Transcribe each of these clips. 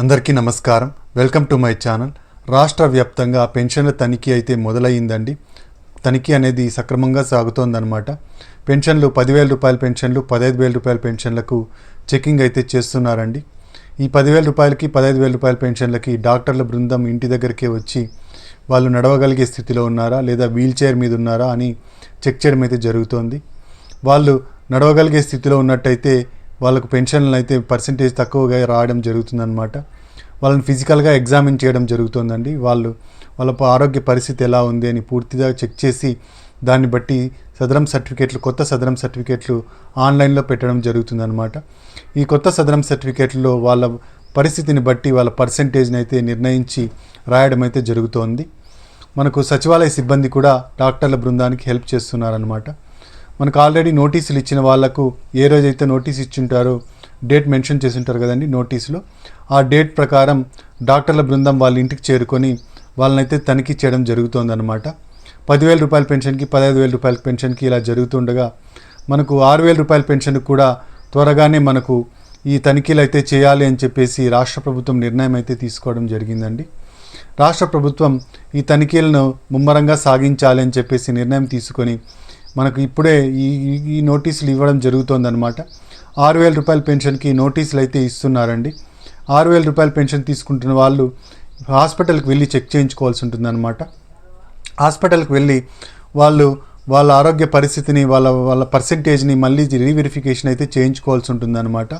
అందరికీ నమస్కారం. Welcome to my channel. రాష్ట్ర వ్యాప్తంగా పెన్షన్ల తనిఖీ అయితే మొదలయ్యిందండి. తనిఖీ అనేది సక్రమంగా సాగుతోందన్నమాట. పెన్షన్లు పదివేల రూపాయల పెన్షన్లు పదహైదు వేల రూపాయల పెన్షన్లకు చెకింగ్ అయితే చేస్తున్నారండి. ఈ పదివేల రూపాయలకి పదహైదు వేల రూపాయల పెన్షన్లకి డాక్టర్ల బృందం ఇంటి దగ్గరికే వచ్చి వాళ్ళు నడవగలిగే స్థితిలో ఉన్నారా లేదా వీల్ చైర్ మీద ఉన్నారా అని చెక్ చేయడం అయితే జరుగుతోంది. వాళ్ళు నడవగలిగే స్థితిలో ఉన్నట్టయితే వాళ్ళకు పెన్షన్లు అయితే పర్సంటేజ్ తక్కువగా రావడం జరుగుతుందన్నమాట. వాళ్ళని ఫిజికల్గా ఎగ్జామిన్ చేయడం జరుగుతుందండి. వాళ్ళు వాళ్ళ ఆరోగ్య పరిస్థితి ఎలా ఉంది అని పూర్తిగా చెక్ చేసి దాన్ని బట్టి సదరం సర్టిఫికేట్లు కొత్త సదరం సర్టిఫికేట్లు ఆన్లైన్లో పెట్టడం జరుగుతుందన్నమాట. ఈ కొత్త సదరం సర్టిఫికేట్లో వాళ్ళ పరిస్థితిని బట్టి వాళ్ళ పర్సంటేజ్ని అయితే నిర్ణయించి రాయడం అయితే జరుగుతోంది. మనకు సచివాలయ సిబ్బంది కూడా డాక్టర్ల బృందానికి హెల్ప్ చేస్తున్నారనమాట మనకు ఆల్రెడీ నోటీసులు ఇచ్చిన వాళ్ళకు ఏ రోజైతే నోటీస్ ఇచ్చింటారో డేట్ మెన్షన్ చేసి ఉంటారు కదండి నోటీసులో. ఆ డేట్ ప్రకారం డాక్టర్ల బృందం వాళ్ళ ఇంటికి చేరుకొని వాళ్ళనైతే తనిఖీ చేయడం జరుగుతుందన్నమాట. పదివేల రూపాయల పెన్షన్కి పదహైదు వేల రూపాయల పెన్షన్కి ఇలా జరుగుతుండగా మనకు ఆరు వేల రూపాయల పెన్షన్ కూడా త్వరగానే మనకు ఈ తనిఖీలు అయితే చేయాలి అని చెప్పేసి రాష్ట్ర ప్రభుత్వం నిర్ణయం అయితే తీసుకోవడం జరిగిందండి. రాష్ట్ర ప్రభుత్వం ఈ తనిఖీలను ముమ్మరంగా సాగించాలి అని చెప్పేసి నిర్ణయం తీసుకొని మనకు ఇప్పుడే ఈ ఈ- నోటీసులు ఇవ్వడం జరుగుతోందనమాట ఆరు వేల రూపాయల పెన్షన్కి నోటీసులు అయితే ఇస్తున్నారండి. ఆరు వేల రూపాయల పెన్షన్ తీసుకుంటున్న వాళ్ళు హాస్పిటల్కి వెళ్ళి చెక్ చేయించుకోవాల్సి ఉంటుందన్నమాట. హాస్పిటల్కి వెళ్ళి వాళ్ళు వాళ్ళ ఆరోగ్య పరిస్థితిని వాళ్ళ వాళ్ళ పర్సంటేజ్ని మళ్ళీ రీవెరిఫికేషన్ అయితే చేయించుకోవాల్సి ఉంటుందన్నమాట.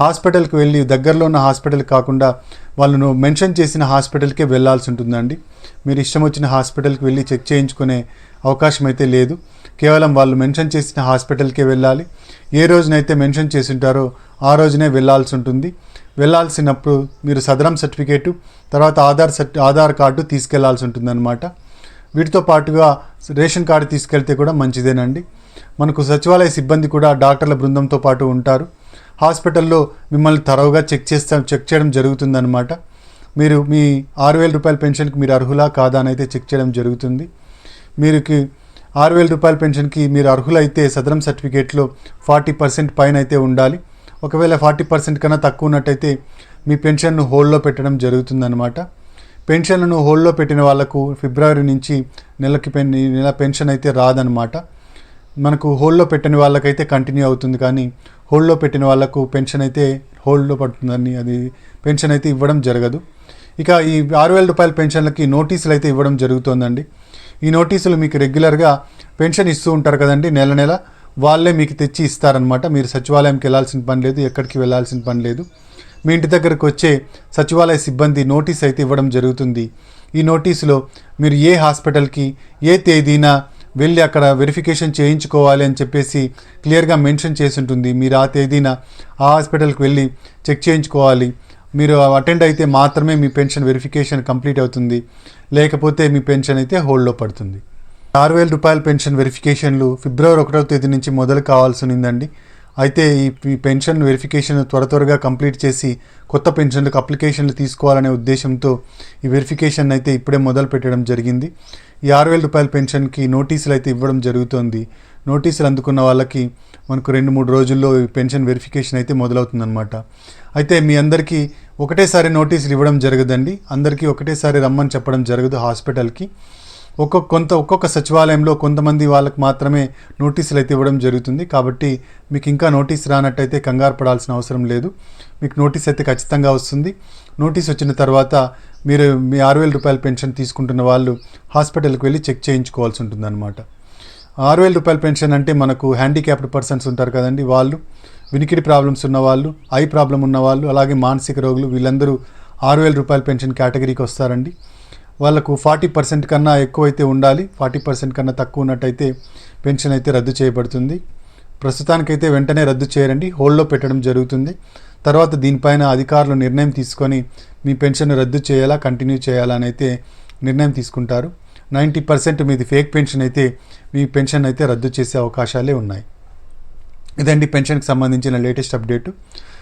హాస్పిటల్కి వెళ్ళి దగ్గరలో ఉన్న హాస్పిటల్ కాకుండా వాళ్ళను మెన్షన్ చేసిన హాస్పిటల్కే వెళ్ళాల్సి ఉంటుందండి. మీరు ఇష్టం వచ్చిన హాస్పిటల్కి వెళ్ళి చెక్ చేయించుకునే అవకాశం అయితే లేదు. కేవలం వాళ్ళు మెన్షన్ చేసిన హాస్పిటల్కే వెళ్ళాలి. ఏ రోజునైతే మెన్షన్ చేసి ఉంటారో ఆ రోజునే వెళ్ళాల్సి ఉంటుంది. వెళ్ళాల్సినప్పుడు మీరు సదరం సర్టిఫికేటు తర్వాత ఆధార్ సర్టి ఆధార్ కార్డు తీసుకెళ్ళాల్సి ఉంటుందన్నమాట. వీటితో పాటుగా రేషన్ కార్డు తీసుకెళ్తే కూడా మంచిదేనండి. మనకు సచివాలయ సిబ్బంది కూడా డాక్టర్ల బృందంతో పాటు ఉంటారు. హాస్పిటల్లో మిమ్మల్ని తరవుగా చెక్ చేస్తా చెక్ చేయడం జరుగుతుందన్నమాట. మీరు మీ ఆరు వేల రూపాయల పెన్షన్కి మీరు అర్హులా కాదా అని అయితే చెక్ చేయడం జరుగుతుంది. మీరుకి ఆరు వేల రూపాయల పెన్షన్కి మీరు అర్హులైతే సదరం సర్టిఫికేట్లో ఫార్టీ పర్సెంట్ పైన అయితే ఉండాలి. ఒకవేళ ఫార్టీ పర్సెంట్ కన్నా తక్కువ ఉన్నట్టయితే మీ పెన్షన్ను హోల్డ్లో పెట్టడం జరుగుతుందన్నమాట. పెన్షన్లను హోల్డ్లో పెట్టిన వాళ్ళకు ఫిబ్రవరి నుంచి నెలకి పెన్ నెల పెన్షన్ అయితే రాదనమాట మనకు హోల్డ్లో పెట్టిన వాళ్ళకైతే కంటిన్యూ అవుతుంది కానీ హోల్డ్లో పెట్టిన వాళ్ళకు పెన్షన్ అయితే హోల్డ్లో పడుతుందని అది పెన్షన్ అయితే ఇవ్వడం జరగదు. ఇక ఈ ఆరు వేల రూపాయల పెన్షన్లకి నోటీసులు అయితే ఇవ్వడం జరుగుతోందండి. ఈ నోటీసులు మీకు రెగ్యులర్గా పెన్షన్ ఇస్తూ ఉంటారు కదండి నెల నెల వాళ్ళే మీకు తెచ్చి ఇస్తారనమాట మీరు సచివాలయంకి వెళ్ళాల్సిన పని లేదు ఎక్కడికి వెళ్ళాల్సిన పని లేదు. మీ ఇంటి దగ్గరకు వచ్చే సచివాలయ సిబ్బంది నోటీస్ అయితే ఇవ్వడం జరుగుతుంది. ఈ నోటీసులో మీరు ఏ హాస్పిటల్కి ఏ తేదీన వెళ్ళి అక్కడ వెరిఫికేషన్ చేయించుకోవాలి అని చెప్పేసి క్లియర్గా మెన్షన్ చేసి ఉంటుంది. మీరు ఆ తేదీన ఆ హాస్పిటల్కి వెళ్ళి చెక్ చేయించుకోవాలి. మీరు అటెండ్ అయితే మాత్రమే మీ పెన్షన్ వెరిఫికేషన్ కంప్లీట్ అవుతుంది. లేకపోతే మీ పెన్షన్ అయితే హోల్డ్లో పడుతుంది. ఆరు వేల రూపాయల పెన్షన్ వెరిఫికేషన్లు ఫిబ్రవరి ఒకటో తేదీ నుంచి మొదలు కావాల్సి ఉందండి అయితే ఈ పెన్షన్ వెరిఫికేషన్ త్వర త్వరగా కంప్లీట్ చేసి కొత్త పెన్షన్లకు అప్లికేషన్లు తీసుకోవాలనే ఉద్దేశంతో ఈ వెరిఫికేషన్ అయితే ఇప్పుడే మొదలు పెట్టడం జరిగింది. ఈ ఆరు వేల రూపాయల పెన్షన్కి నోటీసులు అయితే ఇవ్వడం జరుగుతోంది. నోటీసులు అందుకున్న వాళ్ళకి మనకు రెండు మూడు రోజుల్లో ఈ పెన్షన్ వెరిఫికేషన్ అయితే మొదలవుతుందన్నమాట. అయితే మీ అందరికీ ఒకటేసారి నోటీసులు ఇవ్వడం జరగదండి. అందరికీ ఒకటేసారి రమ్మని చెప్పడం జరగదు హాస్పిటల్కి. ఒక్కొక్క కొంత ఒక్కొక్క సచివాలయంలో కొంతమంది వాళ్ళకి మాత్రమే నోటీసులు అయితే ఇవ్వడం జరుగుతుంది. కాబట్టి మీకు ఇంకా నోటీస్ రానట్టయితే కంగారు పడాల్సిన అవసరం లేదు. మీకు నోటీస్ అయితే ఖచ్చితంగా వస్తుంది. నోటీస్ వచ్చిన తర్వాత మీరు మీ ఆరు వేల రూపాయల పెన్షన్ తీసుకుంటున్న వాళ్ళు హాస్పిటల్కి వెళ్ళి చెక్ చేయించుకోవాల్సి ఉంటుందన్నమాట. ఆరు వేల రూపాయల పెన్షన్ అంటే మనకు హ్యాండిక్యాప్డ్ పర్సన్స్ ఉంటారు కదండి వాళ్ళు. వినికిడి ప్రాబ్లమ్స్ ఉన్న వాళ్ళు ఐ ప్రాబ్లం ఉన్నవాళ్ళు అలాగే మానసిక రోగులు వీళ్ళందరూ ఆరు వేల రూపాయల పెన్షన్ కేటగిరీకి వస్తారండి. వాళ్ళకు ఫార్టీ పర్సెంట్ కన్నా ఎక్కువైతే ఉండాలి. ఫార్టీ పర్సెంట్ కన్నా తక్కువ ఉన్నట్టయితే పెన్షన్ అయితే రద్దు చేయబడుతుంది. ప్రస్తుతానికైతే వెంటనే రద్దు చేయరండి. హోల్డ్లో పెట్టడం జరుగుతుంది. తర్వాత దీనిపైన అధికారులు నిర్ణయం తీసుకొని మీ పెన్షన్ రద్దు చేయాలా కంటిన్యూ చేయాలా అని అయితే నిర్ణయం తీసుకుంటారు. నైంటీ పర్సెంట్ మీది ఫేక్ పెన్షన్ అయితే మీ పెన్షన్ అయితే రద్దు చేసే అవకాశాలే ఉన్నాయి. ఇదండి పెన్షన్కి సంబంధించిన లేటెస్ట్ అప్డేటు.